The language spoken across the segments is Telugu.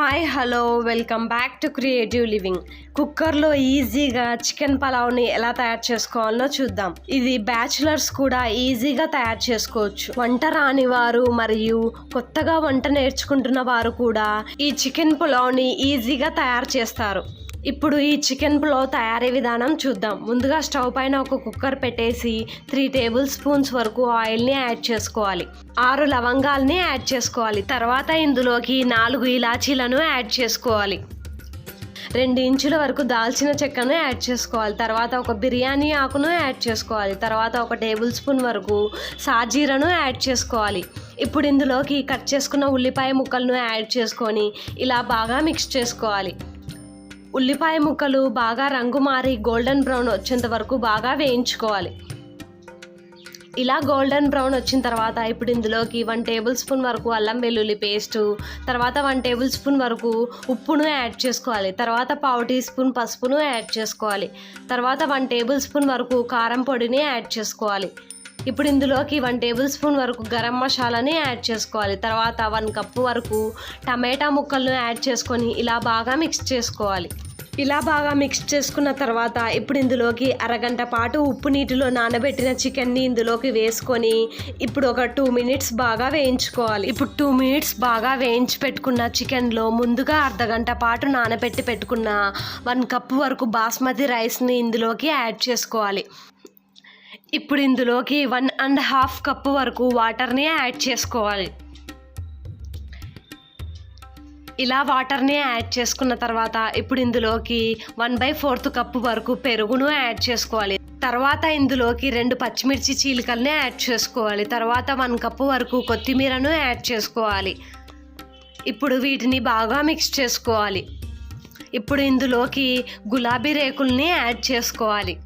Hi hello welcome back to creative living. కుక్కర్లో ఈజీగా చికెన్ పలావ్ని ఎలా తయారు చేసుకోవాలో చూద్దాం. ఇది బ్యాచులర్స్ కూడా ఈజీగా తయారు చేసుకోవచ్చు. వంట రాని వారు మరియు కొత్తగా వంట నేర్చుకుంటున్న వారు కూడా ఈ చికెన్ పులావ్ని ఈజీగా తయారు చేస్తారు. ఇప్పుడు ఈ చికెన్ పులావ్ తయారీ విధానం చూద్దాం. ముందుగా స్టవ్ పైన ఒక కుక్కర్ పెట్టేసి త్రీ టేబుల్ స్పూన్స్ వరకు ఆయిల్ని యాడ్ చేసుకోవాలి. ఆరు లవంగాల్ని యాడ్ చేసుకోవాలి. తర్వాత ఇందులోకి నాలుగు ఇలాచీలను యాడ్ చేసుకోవాలి. రెండు ఇంచుల వరకు దాల్చిన చెక్కను యాడ్ చేసుకోవాలి. తర్వాత ఒక బిర్యానీ ఆకును యాడ్ చేసుకోవాలి. తర్వాత ఒక టేబుల్ స్పూన్ వరకు సాజీరను యాడ్ చేసుకోవాలి. ఇప్పుడు ఇందులోకి కట్ చేసుకున్న ఉల్లిపాయ ముక్కలను యాడ్ చేసుకొని ఇలా బాగా మిక్స్ చేసుకోవాలి. ఉల్లిపాయ ముక్కలు బాగా రంగు మారి గోల్డెన్ బ్రౌన్ వచ్చేంత వరకు బాగా వేయించుకోవాలి. ఇలా గోల్డెన్ బ్రౌన్ వచ్చిన తర్వాత ఇప్పుడు ఇందులోకి వన్ టేబుల్ స్పూన్ వరకు అల్లం వెల్లుల్లి పేస్టు తర్వాత వన్ టేబుల్ స్పూన్ వరకు ఉప్పును యాడ్ చేసుకోవాలి. తర్వాత పావు టీ స్పూన్ పసుపును యాడ్ చేసుకోవాలి. తర్వాత వన్ టేబుల్ స్పూన్ వరకు కారం పొడిని యాడ్ చేసుకోవాలి. ఇప్పుడు ఇందులోకి వన్ టేబుల్ స్పూన్ వరకు గరం మసాలాని యాడ్ చేసుకోవాలి. తర్వాత వన్ కప్పు వరకు టమాటా ముక్కలను యాడ్ చేసుకొని ఇలా బాగా మిక్స్ చేసుకోవాలి. ఇలా బాగా మిక్స్ చేసుకున్న తర్వాత ఇప్పుడు ఇందులోకి అరగంట పాటు ఉప్పు నీటిలో నానబెట్టిన చికెన్ని ఇందులోకి వేసుకొని ఇప్పుడు ఒక టూ మినిట్స్ బాగా వేయించుకోవాలి. ఇప్పుడు టూ మినిట్స్ బాగా వేయించి పెట్టుకున్న చికెన్లో ముందుగా అర్ధగంట పాటు నానబెట్టి పెట్టుకున్న వన్ కప్ వరకు బాస్మతి రైస్ని ఇందులోకి యాడ్ చేసుకోవాలి. ఇప్పుడు ఇందులోకి వన్ అండ్ హాఫ్ కప్పు వరకు వాటర్ని యాడ్ చేసుకోవాలి. ఇలా వాటర్ని యాడ్ చేసుకున్న తర్వాత ఇప్పుడు ఇందులోకి వన్ బై ఫోర్త్ కప్పు వరకు పెరుగును యాడ్ చేసుకోవాలి. తర్వాత ఇందులోకి రెండు పచ్చిమిర్చి చీలికల్ని యాడ్ చేసుకోవాలి. తర్వాత వన్ కప్ వరకు కొత్తిమీరను యాడ్ చేసుకోవాలి. ఇప్పుడు వీటిని బాగా మిక్స్ చేసుకోవాలి. ఇప్పుడు ఇందులోకి గులాబీ రేకుల్ని యాడ్ చేసుకోవాలి.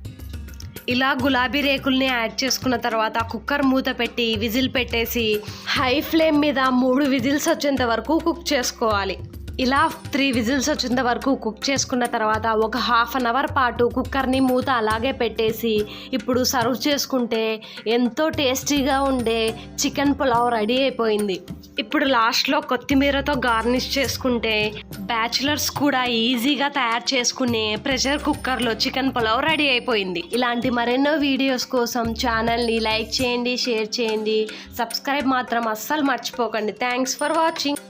ఇలా గులాబీ రేకుల్ని యాడ్ చేసుకున్న తర్వాత కుక్కర్ మూత పెట్టి విజిల్ పెట్టేసి హై ఫ్లేమ్ మీద మూడు విజిల్స్ వచ్చేంత వరకు కుక్ చేసుకోవాలి. ఇలా త్రీ విజిల్స్ వచ్చేంత వరకు కుక్ చేసుకున్న తర్వాత ఒక హాఫ్ అన్ అవర్ పాటు కుక్కర్ని మూత అలాగే పెట్టేసి ఇప్పుడు సర్వ్ చేసుకుంటే ఎంతో టేస్టీగా ఉండే చికెన్ పులావ్ రెడీ అయిపోయింది. ఇప్పుడు లాస్ట్లో కొత్తిమీరతో గార్నిష్ చేసుకుంటే బ్యాచులర్స్ కూడా ఈజీగా తయారు చేసుకునే ప్రెషర్ కుక్కర్లో చికెన్ పులావ్ రెడీ అయిపోయింది. ఇలాంటి మరెన్నో వీడియోస్ కోసం ఛానల్ని లైక్ చేయండి షేర్ చేయండి. సబ్స్క్రైబ్ మాత్రం అస్సలు మర్చిపోకండి. Thanks for watching